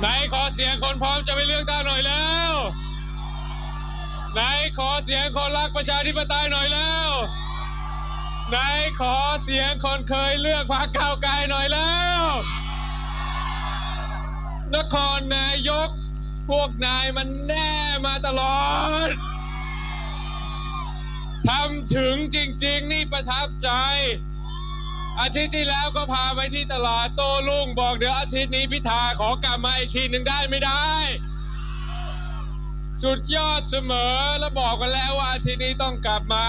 ไหนขอเสียงคนพร้อมจะไปเลือกตั้งหน่อยแล้ว ไหนขอเสียงคนรักประชาธิปไตยหน่อยแล้ว ไหนขอเสียงคนเคยเลือกพรรคก้าวไกลหน่อยแล้ว นครนายก พวกนายมันแน่มาตลอดทำถึงจริง ๆ นี่ประทับใจ อาทิตย์ที่แล้วก็พาไปที่ตลาดโต้รุ่งบอกเดี๋ยวอาทิตย์นี้พิธาขอกลับมาอีกทีหนึ่งได้ไม่ได้ สุดยอดเสมอแล้วบอกกันแล้วว่าอาทิตย์นี้ต้องกลับมา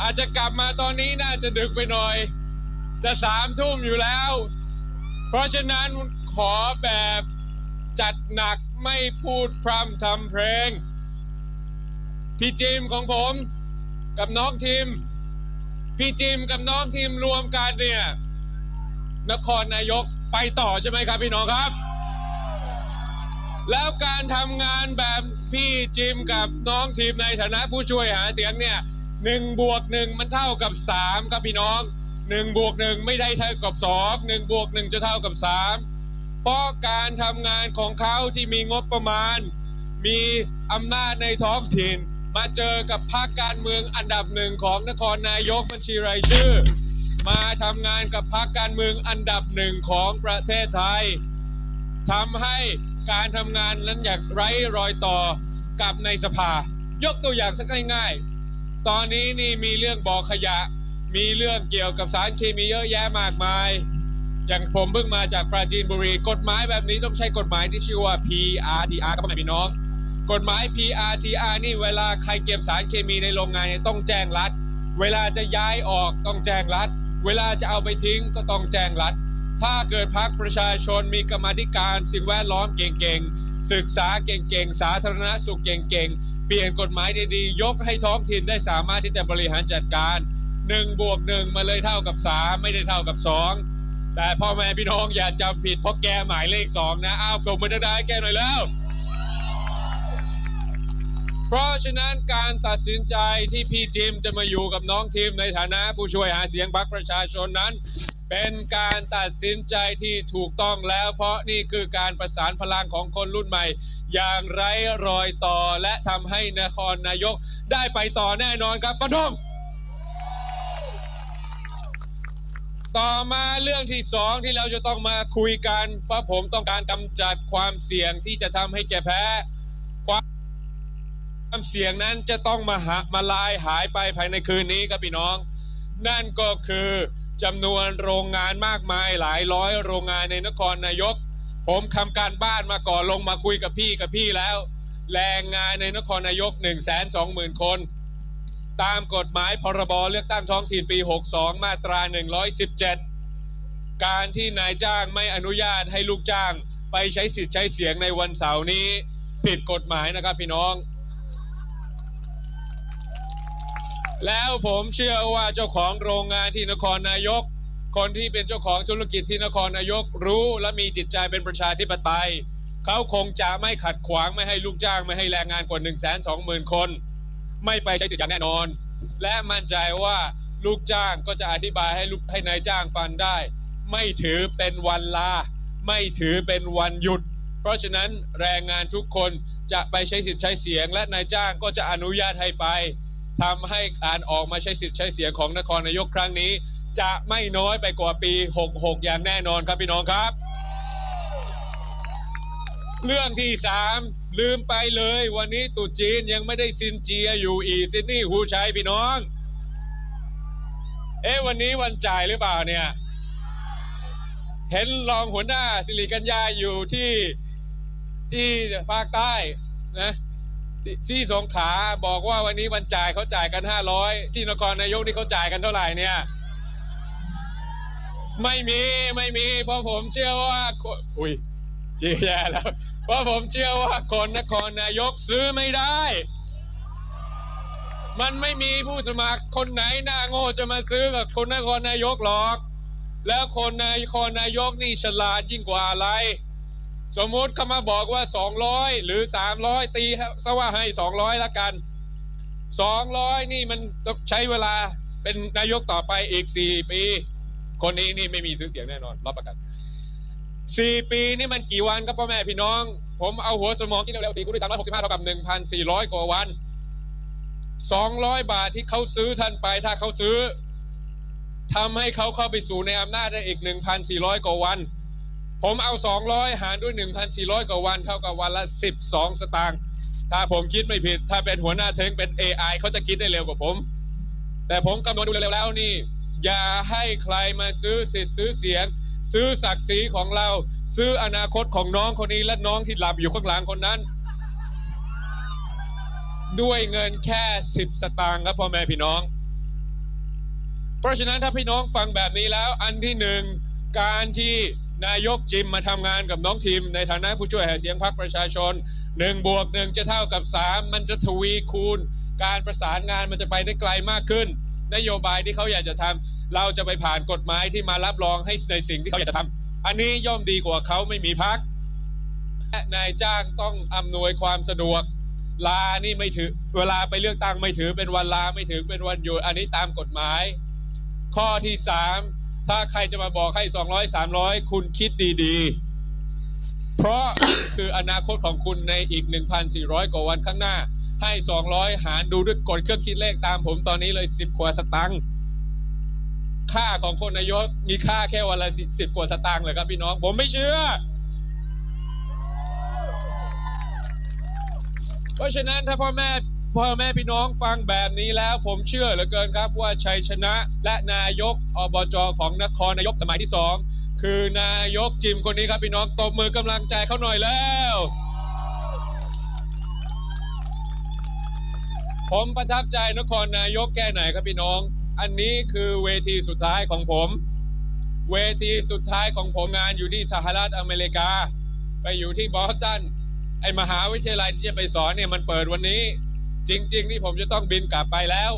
อาจจะกลับมาตอนนี้น่าจะดึกไปหน่อย จะสามทุ่มอยู่แล้ว เพราะฉะนั้นขอแบบจัดหนักไม่พูดพร่ำทำเพลง พี่จิมของผมกับน้องทีม พี่จิมกับน้องทีมรวมกันเนี่ยนครนายกไปต่อใช่ไหมครับพี่น้องครับ แล้วการทำงานแบบพี่จิมกับน้องทีมในฐานะผู้ช่วยหาเสียงเนี่ยหนึ่งบวกหนึ่งมันเท่ากับสามครับพี่น้องหนึ่งบวกหนึ่งไม่ได้เท่ากับสองหนึ่งบวกหนึ่งจะเท่ากับสามเพราะการทำงานของเขาที่มีงบประมาณ มีอำนาจในท้องถิ่น มาเจอกับพรรคการเมืองอันดับหนึ่งของนครนายกบัญชีรายชื่อ มาทำงานกับพรรคการเมืองอันดับหนึ่งของประเทศไทยทำให้การทำงานนั้นอยากไร้รอยต่อกับในสภา ยกตัวอย่างสักง่ายๆ ตอนนี้นี่มีเรื่องบ่อขยะ มีเรื่องเกี่ยวกับสารเคมีเยอะแยะมากมาย อย่างผมเพิ่งมาจากปราจีนบุรี กฎหมายแบบนี้ต้องใช้กฎหมายที่ชื่อว่า PRTR ครับพ่อแม่พี่น้อง กฎหมาย PRTR นี่เวลาใครเก็บสารเคมีในโรงงานต้องแจ้งรัฐ เวลาจะย้ายออกต้องแจ้งรัฐ เวลาจะเอาไปทิ้งก็ต้องแจ้งรัฐ ถ้าเกิดพักประชาชนมีกรรมธิการสิ่งแวดล้อมเก่งๆ ศึกษาเก่งๆ สาธารณสุขเก่งๆ เปลี่ยนกฎหมายดีๆ ยกให้ท้องถิ่นได้สามารถที่จะบริหารจัดการ1บวก1มาเลยเท่ากับ 3 ไม่ได้เท่ากับ 2 แต่พ่อแม่พี่น้องอย่าจำผิดเพราะแกหมายเลข 2 นะ อ้าวกลมมาได้แกหน่อยแล้ว เพราะฉะนั้นการตัดสินใจที่พี่จิมจะมาอยู่กับน้องทีมในฐานะผู้ช่วยหาเสียงพรรคประชาชนนั้น เป็นการตัดสินใจที่ถูกต้องแล้ว เพราะนี่คือการประสานพลังของคนรุ่นใหม่ อย่างไร้รอยต่อและทำให้นครนายกได้ไปต่อแน่นอนครับฟันธงต่อมาเรื่องที่สองที่เราจะต้องมาคุยกันเพราะผมต้องการกำจัดความเสี่ยงที่จะทำให้แกแพ้ ความเสี่ยงนั้นจะต้องมาหามาลายหายไปภายในคืนนี้ครับพี่น้อง นั่นก็คือจำนวนโรงงานมากมายหลายร้อยโรงงานในนครนายก ผมทำการบ้านมาก่อนลงมาคุยกับพี่กับพี่แล้ว แรงงานในนครนายก 1 2 0 0 0 0 คน ตามกฎหมายพรบเลือกตั้งท้องถิ่นปี 62 มาตรา 117 การที่นายจ้างไม่อนุญาตให้ลูกจ้าง ไปใช้สิทธิ์ใช้เสียงในวันเสาร์นี้ผิดกฎหมายนะครับพี่น้อง แล้วผมเชื่อว่าเจ้าของโรงงานที่นครนายก คนที่เป็นเจ้าของธุรกิจที่นครนายกรู้และมีจิตใจเป็นประชาธิปไตย เขาคงจะไม่ขัดขวางไม่ให้ลูกจ้างไม่ให้แรงงานกว่า1 2 0 0 0 0 คน ไม่ไปใช้สิทธิ์อย่างแน่นอน และมั่นใจว่าลูกจ้างก็จะอธิบายให้ลูกให้นายจ้างฟังได้ ไม่ถือเป็นวันลา ไม่ถือเป็นวันหยุด เพราะฉะนั้นแรงงานทุกคนจะไปใช้สิทธิ์ใช้เสียง และนายจ้างก็จะอนุญาตให้ไป ทำให้การออกมาใช้สิทธิ์ใช้เสียงของนครนายกครั้งนี้ จะไม่น้อยไปกว่าปี 66 อย่างแน่นอนครับพี่น้องครับ เรื่องที่สามลืมไปเลย วันนี้ตุจีนยังไม่ได้ซินเจียอยู่อีซิดนีย์ฮูชัยพี่น้อง เอ๊ะวันนี้วันจ่ายหรือเปล่าเนี่ย เห็นรองหัวหน้าสิริกัญญาอยู่ที่ที่ภาคใต้นะ ที่ที่สงขลาบอกว่าวันนี้วันจ่ายเขาจ่ายกันห้าร้อยที่นครนายกนี่เขาจ่ายกันเท่าไหร่เนี่ย ไม่มีไม่มี เพราะผมเชื่อว่าคนอุ้ยจีแย่แล้ว เพราะผมเชื่อว่าคนนครนายกซื้อไม่ได้ มันไม่มีผู้สมัครคนไหนหน้าโง่จะมาซื้อกับคนนครนายกหรอก แล้วคนนายครนายกนี่ฉลาดยิ่งกว่าอะไร สมมุติเขามาบอกว่า200หรือ300ตีซะว่าให้200ละกัน200นี่มันต้องใช้เวลาเป็นนายกต่อไปอีก4ปี คนนี้นี่ไม่มีซื้อเสียงแน่นอนรับประกันสี่ปีนี่มันกี่วันครับพ่อแม่พี่น้อง ผมเอาหัวสมองที่เร็วๆสี่คูณด้วยสามร้อยหกสิบห้าเท่ากับหนึ่งพันสี่ร้อยกว่าวันสองร้อยบาทที่เขาซื้อท่านไปถ้าเขาซื้อทำให้เขาเข้าไปสู่ในอำนาจได้อีกหนึ่งพันสี่ร้อยกว่าวัน ผมเอาสองร้อยหารด้วยหนึ่งพันสี่ร้อยกว่าวัน เท่ากับวันละสิบสองสตางค์ ถ้าผมคิดไม่ผิด ถ้าเป็นหัวหน้าเทงเป็น AI เขาจะคิดได้เร็วกว่าผม แต่ผมคำนวณดูเร็วๆแล้วนี่ อย่าให้ใครมาซื้อสิทธิ์ซื้อเสียง ซื้อศักดิ์ศรีของเรา ซื้ออนาคตของน้องคนนี้และน้องที่หลับอยู่ข้างหลังคนนั้น ด้วยเงินแค่สิบสตางค์ครับพ่อแม่พี่น้อง เพราะฉะนั้นถ้าพี่น้องฟังแบบนี้แล้ว อันที่หนึ่งการที่ นายกจิมมาทำงานกับน้องทีม ในฐานะผู้ช่วยหาเสียงพรรคประชาชนหนึ่งบวกหนึ่งจะเท่ากับสามมันจะทวีคูณ การประสานงานมันจะไปได้ไกลมากขึ้น นโยบายที่เขาอยากจะทำเราจะไปผ่านกฎหมายที่มารับรองให้ในสิ่งที่เขาอยากจะทำอันนี้ย่อมดีกว่าเขาไม่มีพักนายจ้างต้องอำนวยความสะดวกลานี่ไม่ถือเวลาไปเลือกตั้งไม่ถือเป็นวันลาไม่ถือเป็นวันหยุดอันนี้ตามกฎหมาย ข้อที่สาม ถ้าใครจะมาบอกให้200 300คุณคิดดีๆ เพราะคืออนาคตของคุณในอีก1,400กว่าวันข้างหน้า ให้200หารดูด้วยกดเครื่องคิดเลขตามผมตอนนี้เลย10กว่าสตังค์ค่าของคนนายกมีค่าแค่วันละ10กว่าสตังค์เลยครับพี่น้อง ผมไม่เชื่อ เพราะฉะนั้นถ้าพ่อแม่ พ่อแม่พี่น้องฟังแบบนี้แล้ว ผมเชื่อเหลือเกินครับว่าชัยชนะและนายกอบจของนครนายกสมัยที่สองคือนายกจิมคนนี้ครับพี่น้องตบมือกำลังใจเขาหน่อยแล้วผมประทับใจนครนายกแค่ไหนครับพี่น้อง อันนี้คือเวทีสุดท้ายของผม เวทีสุดท้ายของผมงานอยู่ที่สหรัฐอเมริกา ไปอยู่ที่บอสตัน ไอมหาวิทยาลัยที่จะไปสอนเนี่ยมันเปิดวันนี้ จริง ๆ นี่ผมจะต้องบินกลับไปแล้ว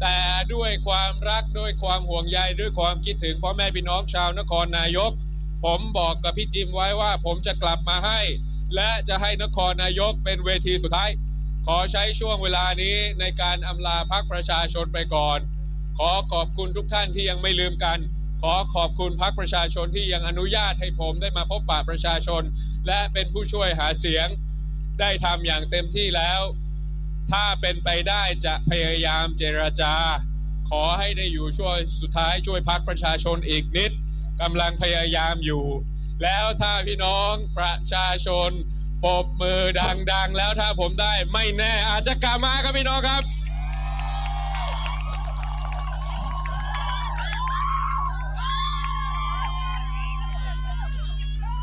แต่ด้วยความรักด้วยความห่วงใยด้วยความคิดถึงพ่อแม่พี่น้องชาวนครนายก ผมบอกกับพี่จิมไว้ว่าผมจะกลับมาให้ และจะให้นครนายกเป็นเวทีสุดท้าย ขอใช้ช่วงเวลานี้ในการอำลาพักประชาชนไปก่อน ขอขอบคุณทุกท่านที่ยังไม่ลืมกันขอขอบคุณพักประชาชนที่ยังอนุญาตให้ผมได้มาพบปะประชาชน และเป็นผู้ช่วยหาเสียง ได้ทำอย่างเต็มที่แล้ว ถ้าเป็นไปได้จะพยายามเจรจา ขอให้ได้อยู่ช่วยสุดท้ายช่วยพักประชาชนอีกนิดกำลังพยายามอยู่ แล้วถ้าพี่น้องประชาชนปบมือดังๆ แล้วถ้าผมได้ไม่แน่อาจจะกลับมาครับพี่น้องครับ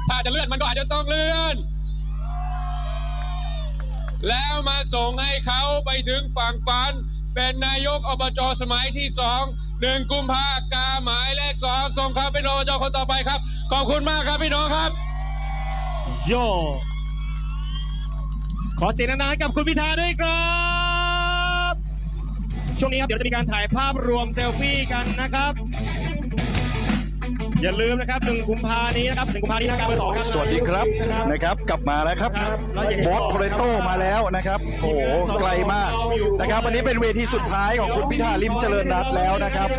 ถ้าจะเลื่อนมันก็อาจจะต้องเลื่อน แล้วมาส่งให้เขาไปถึงฝั่งฝัน เป็นนายกอบจสมัยที่สองหนึ่งกุมภากาหมายเลขสองส่งเขาเป็นอบจคนต่อไปครับ ขอบคุณมากครับพี่น้องครับ โย ขอเสียงดังๆให้กับคุณพิธาด้วยครับ ช่วงนี้ครับเดี๋ยวจะมีการถ่ายภาพรวมเซลฟี่กันนะครับ อย่าลืมนะครับหนึ่งกุมภานี้นะครับหนึ่งกุมภานี้ทางการเบอร์สองครับสวัสดีครับนะครับ กลับมาแล้วครับครับแล้วอย่างบอสโทเรนโตมาแล้วนะครับโอ้โหไกลมากนะครับวันนี้เป็นเวทีสุดท้ายของคุณพิธาลิมเจริญรัตน์แล้วนะครับ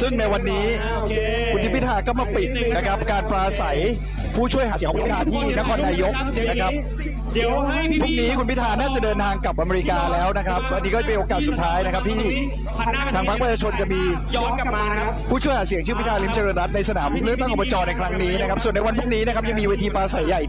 ซึ่งในวันนี้โอเคคุณทิมพิธาก็มาปิดนะครับการปราศัยผู้ช่วยหาเสียงของคุณพิธาที่นครนายกนะครับเดี๋ยวให้พรุ่งพี่นี้คุณพิธาน่าจะเดินทางกลับอเมริกาแล้วนะครับวันนี้ก็เป็นโอกาสสุดท้ายนะครับที่ทางพรรคประชาชนจะมีย้อนกลับมานะครับผู้ช่วยหาเสียงชื่อพิธาลิมเจริญรัตน์ในสนามเลือกตั้งอบจในครั้งนี้นะครับส่วนในวันพรุ่งนี้นะครับยังมีเวทีปราศัยใหญ่